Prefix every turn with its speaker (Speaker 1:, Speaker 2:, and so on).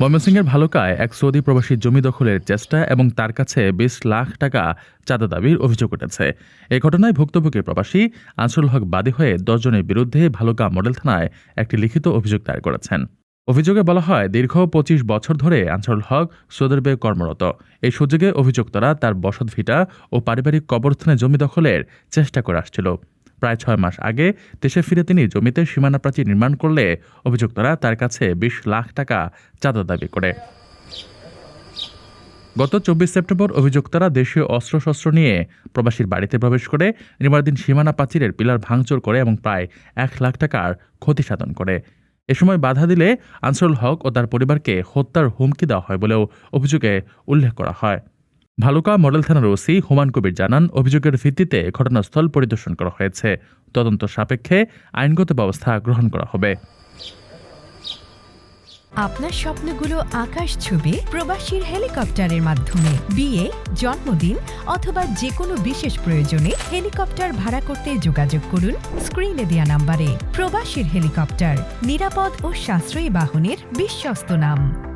Speaker 1: ময়মনসিংহের ভালুকায় এক সৌদি প্রবাসী জমি দখলের চেষ্টা এবং তার কাছে বিশ লাখ টাকা চাঁদা দাবির অভিযোগ উঠেছে। এ ঘটনায় ভুক্তভোগী প্রবাসী আনসুল হক বাদী হয়ে দশজনের বিরুদ্ধে ভালুকা মডেল থানায় একটি লিখিত অভিযোগ দায়ের করেছেন। অভিযোগে বলা হয়, দীর্ঘ পঁচিশ বছর ধরে আনসারুল হক সৌদি আরবে কর্মরত। এই সুযোগে অভিযুক্তরা তার বসত ভিটা ও পারিবারিক কবরস্থানে জমি দখলের চেষ্টা করে আসছিল। প্রায় ছয় মাস আগে দেশে ফিরে তিনি জমিতে সীমানা প্রাচীর নির্মাণ করলে অভিযুক্তরা তার কাছে বিশ লাখ টাকা চাঁদা দাবি করে। গত চব্বিশ সেপ্টেম্বর অভিযুক্তরা দেশীয় অস্ত্রশস্ত্র নিয়ে প্রবাসীর বাড়িতে প্রবেশ করে নির্মাণাধীন সীমানা প্রাচীরের পিলার ভাঙচুর করে এবং প্রায় এক লাখ টাকার ক্ষতি সাধন করে। এ সময় বাধা দিলে আনসারুল হক ও তার পরিবারকে হত্যার হুমকি দেওয়া হয় বলেও অভিযোগে উল্লেখ করা হয়। ভালুকা মডেল থানার ওসি হুমায়ুন কবির জানান, অভিযোগের ভিত্তিতে ঘটনাস্থল পরিদর্শন করা হয়েছে। তদন্ত সাপেক্ষে আইনগত ব্যবস্থা গ্রহণ করা হবে।
Speaker 2: আপনার স্বপ্নগুলো আকাশ ছুবে প্রবাসীর হেলিকপ্টারের মাধ্যমে। বিয়ে, জন্মদিন অথবা যে কোনো বিশেষ প্রয়োজনে হেলিকপ্টার ভাড়া করতে যোগাযোগ করুন স্ক্রিনে দেওয়া নাম্বারে। প্রবাসীর হেলিকপ্টার, নিরাপদ ও সাশ্রয়ী বাহনের বিশ্বস্ত নাম।